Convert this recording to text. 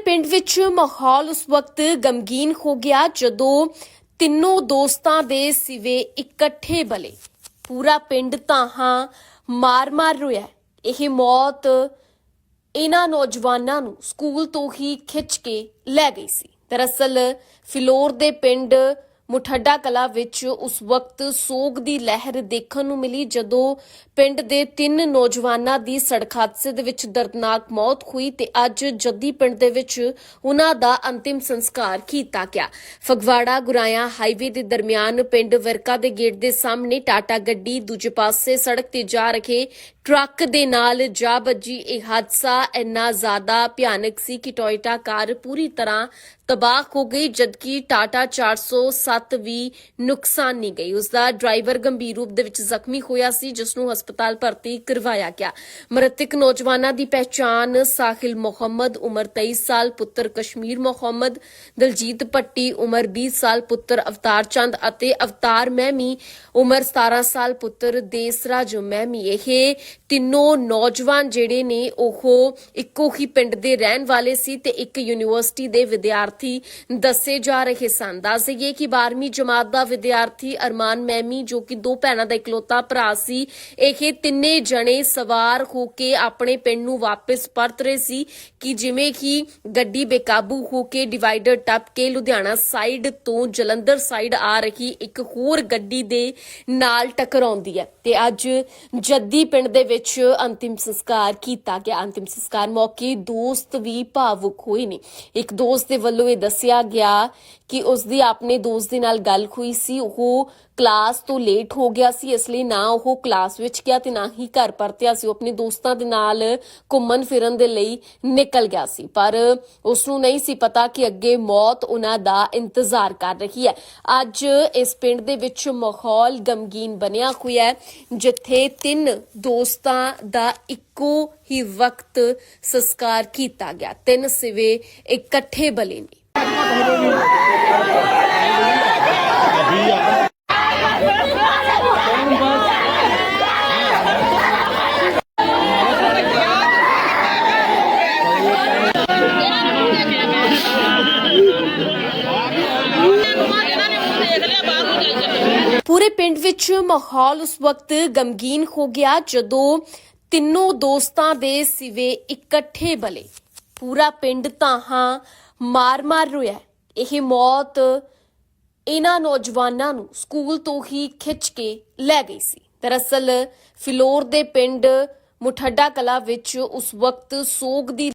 ਵਿੱਚ ਮਾਹੌਲ ਉਸ ਵਕਤ ਗਮਗੀਨ ਹੋ ਗਿਆ ਜਦੋਂ ਤਿੰਨੋਂ ਦੋਸਤਾਂ ਦੇ ਸਿਵੇ ਇਕੱਠੇ ਬਲੇ। ਪੂਰਾ ਪਿੰਡ ਤਾਂ ਹਾਂ ਮਾਰ-ਮਾਰ ਰੋਇਆ। ਇਹ ਮੌਤ ਇਹਨਾਂ ਨੌਜਵਾਨਾਂ ਨੂੰ ਸਕੂਲ ਤੋਂ ਹੀ ਖਿੱਚ ਕੇ ਲੈ ਗਈ ਸੀ। ਦਰਅਸਲ ਫਿਲੌਰ ਦੇ ਪਿੰਡ ਮੁਠੱਡਾ ਕਲਾ ਵਿੱਚ ਉਸ ਵਕਤ ਸੋਗ ਦੀ ਲਹਿਰ ਦੇਖਣ ਨੂੰ ਮਿਲੀ ਜਦੋਂ ਪਿੰਡ ਦੇ ਤਿੰਨ ਨੌਜਵਾਨਾਂ ਦੀ ਸੜਕ ਹਾਦਸੇ ਦੇ ਵਿੱਚ ਦਰਦਨਾਕ ਮੌਤ ਹੋਈ ਤੇ ਅੱਜ ਜੱਦੀ ਪਿੰਡ ਦੇ ਵਿੱਚ ਉਹਨਾਂ ਦਾ ਅੰਤਿਮ ਸੰਸਕਾਰ ਕੀਤਾ ਗਿਆ। ਫਗਵਾੜਾ ਗੁਰਾਇਆ ਹਾਈਵੇ ਦੇ ਦਰਮਿਆਨ ਪਿੰਡ ਵਰਕਾ ਦੇ ਗੇਟ ਦੇ ਸਾਹਮਣੇ ਟਾਟਾ ਗੱਡੀ ਦੂਜੇ ਪਾਸੇ ਸੜਕ ਤੇ ਜਾ ਰਹੇ ਟਰੱਕ ਦੇ ਨਾਲ ਜਾ ਵੱਜੀ। ਇਹ ਹਾਦਸਾ ਇੰਨਾ ਜ਼ਿਆਦਾ ਭਿਆਨਕ ਸੀ ਕਿ ਟੋਇਟਾ ਕਾਰ ਪੂਰੀ ਤਰ੍ਹਾਂ ਤਬਾਹ ਹੋ ਗਈ, ਜਦਕਿ ਟਾਟਾ 407 ਵੀ ਨੁਕਸਾਨੀ ਗਈ। ਉਸ ਦਾ ਡਰਾਈਵਰ ਗੰਭੀਰ ਰੂਪ ਦੇ ਵਿੱਚ ਜ਼ਖਮੀ ਹੋਇਆ ਸੀ ਜਿਸ ਨੂੰ ਹਸਪਤਾਲ ਭਰਤੀ ਕਰਵਾਇਆ ਗਿਆ। ਮ੍ਰਿਤਕ ਨੌਜਵਾਨਾਂ ਦੀ ਪਹਿਚਾਣ ਸਾਹਿਲ ਮੁਹੰਮਦ, ਉਮਰ 23 ਸਾਲ, ਪੁੱਤਰ ਕਸ਼ਮੀਰ ਮੁਹੰਮਦ, ਦਲਜੀਤ ਪੱਟੀ ਉਮਰ 20 ਸਾਲ, ਪੁੱਤਰ ਅਵਤਾਰ ਚੰਦ ਅਤੇ ਅਵਤਾਰ ਮਹਿਮੀ, ਉਮਰ 17 ਸਾਲ, ਪੁੱਤਰ ਦੇਸਰਾਜ ਮਹਿਮੀ। ਇਹ ਤਿੰਨੋਂ ਨੌਜਵਾਨ ਜਿਹੜੇ ਨੇ, ਉਹ ਇੱਕੋ ਹੀ ਪਿੰਡ ਦੇ ਰਹਿਣ ਵਾਲੇ ਸੀ ਤੇ ਇੱਕ ਯੂਨੀਵਰਸਿਟੀ ਦੇ ਵਿਦਿਆਰਥੀ ਦੱਸੇ ਜਾ ਰਹੇ ਸਨ। ਦੱਸ ਦਈਏ ਕਿ 12ਵੀਂ ਜਮਾਤ ਦਾ ਵਿਦਿਆਰਥੀ ਅਰਮਾਨ ਮੈਮੀ, ਜੋ ਕਿ ਦੋ ਭੈਣਾਂ ਦਾ ਇਕਲੌਤਾ ਭਰਾ ਸੀ, ਇਹ ਤਿੰਨੇ ਜਣੇ ਸਵਾਰ ਹੋ ਕੇ ਆਪਣੇ ਪਿੰਡ ਨੂੰ ਵਾਪਸ ਪਰਤ ਰਹੇ ਸੀ ਕਿ ਜਿਵੇਂ ਕਿ ਗੱਡੀ ਬੇਕਾਬੂ ਹੋ ਕੇ ਡਿਵਾਈਡਰ ਟੱਪ ਕੇ ਲੁਧਿਆਣਾ ਸਾਈਡ ਤੋਂ ਜਲੰਧਰ ਸਾਈਡ ਆ ਰਹੀ ਇੱਕ ਹੋਰ ਗੱਡੀ ਦੇ ਨਾਲ ਟਕਰਾਉਂਦੀ ਹੈ ਤੇ ਅੱਜ ਜੱਦੀ ਪਿੰਡ ਦੇ ਵਿੱਚ ਅੰਤਿਮ ਸੰਸਕਾਰ ਕੀਤਾ ਗਿਆ। ਅੰਤਿਮ ਸੰਸਕਾਰ ਮੌਕੇ ਦੋਸਤ ਵੀ ਭਾਵੁਕ ਹੋਏ ਨੇ। ਇੱਕ ਦੋਸਤ ਦੇ ਵੱਲੋਂ ਇਹ ਦੱਸਿਆ ਗਿਆ ਕਿ ਉਸ ਦੀ ਆਪਣੇ ਦੋਸਤ ਦੇ ਨਾਲ ਗੱਲ ਹੋਈ ਸੀ, ਉਹ ਕਲਾਸ ਤੋਂ ਲੇਟ ਹੋ ਗਿਆ ਸੀ, ਇਸ ਲਈ ਨਾ ਉਹ ਕਲਾਸ ਵਿੱਚ ਗਿਆ ਤੇ ਨਾ ਹੀ ਘਰ ਪਰਤਿਆ ਸੀ। ਉਹ ਆਪਣੇ ਦੋਸਤਾਂ ਦੇ ਨਾਲ ਘੁੰਮਣ ਫਿਰਨ ਦੇ ਲਈ ਨਿਕਲ ਗਿਆ ਸੀ। ਪਰ ਉਸ ਨੂੰ ਨਹੀਂ ਸੀ ਪਤਾ ਕਿ ਅੱਗੇ ਮੌਤ ਉਹਨਾਂ ਦਾ ਇੰਤਜ਼ਾਰ ਕਰ ਰਹੀ ਹੈ। ਅੱਜ ਇਸ ਪਿੰਡ ਦੇ ਵਿੱਚ ਮਾਹੌਲ ਗਮਗੀਨ ਬਣਿਆ ਹੋਇਆ ਹੈ, ਜਿੱਥੇ ਤਿੰਨ ਦੋਸਤਾਂ ਦਾ ਇੱਕੋ ਹੀ ਵਕਤ ਸੰਸਕਾਰ ਕੀਤਾ ਗਿਆ। ਤਿੰਨ ਸਿਵੇ ਇਕੱਠੇ ਬਲੇ ਨੇ। ਪੂਰੇ ਪਿੰਡ ਵਿੱਚ ਮਾਹੌਲ ਉਸ ਵਕਤ ਗਮਗੀਨ ਹੋ ਗਿਆ ਜਦੋਂ ਤਿੰਨੋਂ ਦੋਸਤਾਂ ਦੇ ਸਿਵੇ ਇਕੱਠੇ ਬਲੇ। ਪੂਰਾ ਪਿੰਡ ਤਾਂ ਹਾਂ ਮਾਰ-ਮਾਰ ਰੋਇਆ। ਇਹ ਮੌਤ ਇਹਨਾਂ ਨੌਜਵਾਨਾਂ ਨੂੰ ਸਕੂਲ ਤੋਂ ਹੀ ਖਿੱਚ ਕੇ ਲੈ ਗਈ ਸੀ। ਦਰਅਸਲ ਫਿਲੌਰ ਦੇ ਪਿੰਡ ਮੁਠੱਡਾ ਕਲਾ ਵਿੱਚ ਉਸ ਵਕਤ ਸੋਗ ਦੀ